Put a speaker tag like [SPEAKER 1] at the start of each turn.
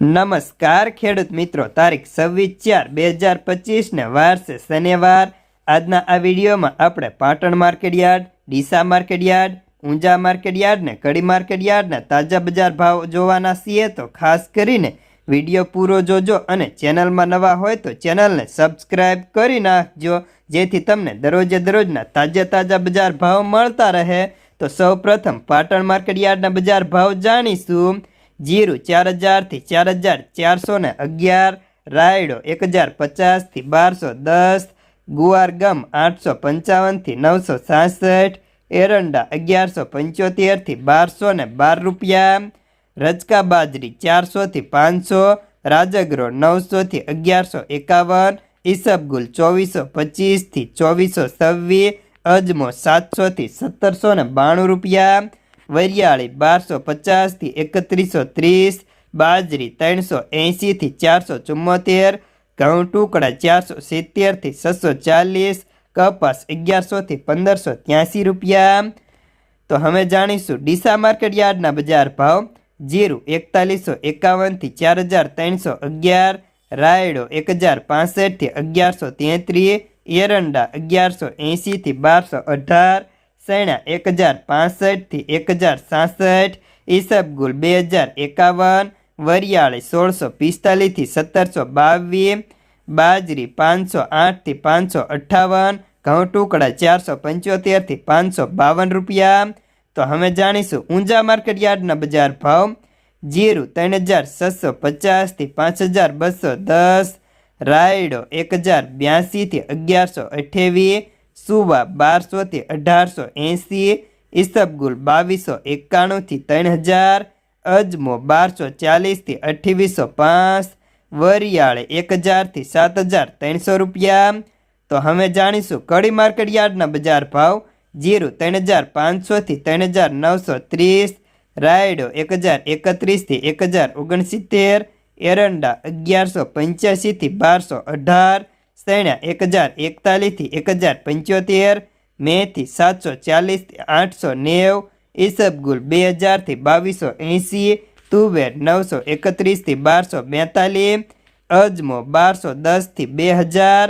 [SPEAKER 1] નમસ્કાર, ખેડૂત મિત્રો. તારીખ છવ્વીસ ચાર બે હજાર પચીસને વાર છે શનિવાર. આજના આ વિડીયોમાં આપણે Patan market yard Deesa market yard Unjha market yard ને કડી માર્કેટયાર્ડના તાજા બજાર ભાવ જોવાના છીએ તો ખાસ કરીને વીડિયો પૂરો જોજો અને ચેનલમાં નવા હોય તો ચેનલને સબસ્ક્રાઈબ કરી નાખજો, જેથી તમને દરરોજે દરરોજના તાજા તાજા બજાર ભાવ મળતા રહે. તો સૌ પ્રથમ પાટણ માર્કેટયાર્ડના બજાર ભાવ જાણીશું. જીરું ચાર હજારથી ચાર હજાર ચારસો ને અગિયાર, રાયડો એક હજાર પચાસથી બારસો દસ, ગુવાર ગમ આઠસો પંચાવનથી નવસો સાસઠ, એરંડા અગિયારસો પંચોતેરથી બારસો ને બાર રૂપિયા, રજકા બાજરી ચારસોથી પાંચસો, રાજગરો નવસોથી અગિયારસો એકાવન, ઈસબગુલ ચોવીસો પચીસથી ચોવીસો છવ્વીસ, અજમો સાતસોથી સત્તરસો ને બાણું રૂપિયા વરિયાળી બારસો પચાસથી એકત્રીસો ત્રીસ, બાજરી ત્રણસો એંશીથી ચારસો ચુમ્મોતેર ઘઉં ટુકડા ચારસો સિત્તેરથી છસો ચાલીસ, કપાસ અગિયારસોથી પંદરસો ત્યાંસી રૂપિયા. તો હવે જાણીશું ડીસા માર્કેટ યાર્ડના બજાર ભાવ. જીરું એકતાલીસો એકાવનથી ચાર હજાર ત્રણસો અગિયાર, રાયડો એક હજાર પાસઠથી અગિયારસો તેત્રીસ, એરંડા અગિયારસો એંશીથી બારસો અઢાર સૈણા એક હજાર પાસઠથી એક હજાર સાસઠ. ઈસબગુલ બે હજાર એકાવન. વરિયાળી સોળસો પિસ્તાલીસથી સત્તરસો બાવીસ. બાજરી પાંચસો આઠથી પાંચસો અઠ્ઠાવન ઘઉં ટુકડા ચારસો પંચોતેરથી પાંચસો બાવન રૂપિયા. તો હવે જાણીશું ઊંઝા માર્કેટ યાર્ડના બજાર ભાવ. જીરું ત્રણ હજાર છસો પચાસથી પાંચ હજાર બસો દસ. રાયડો એક હજાર બ્યાસીથી અગિયારસો અઠ્યાવીસ. સુવા બારસોથી અઢારસો એંસી ઈસબગુલ બાવીસો એકાણુંથી ત્રણ હજાર, અજમો બારસો ચાલીસથી અઠ્ઠીસો પાંચ, વરિયાળે એક હજારથી સાત હજાર ત્રણસો રૂપિયા. તો હવે જાણીશું કડી માર્કેટ યાર્ડના બજાર ભાવ. જીરું ત્રણ હજાર પાંચસોથી ત્રણ હજાર નવસો ત્રીસ, રાયડો એક હજાર એકત્રીસથી એક હજાર ઓગણસિત્તેર, એરંડા અગિયારસો પંચ્યાસીથી બારસો અઢાર સૈણા એક હજાર એકતાલીસથી એક હજાર પંચોતેર મેથી સાતસો ચાલીસથી આઠસો નેવ ઈસબગુલ બે હજારથી બાવીસો એંસી તુવેર નવસો એકત્રીસથી બારસો બેતાલીસ, અજમો બારસો દસથી બે હજાર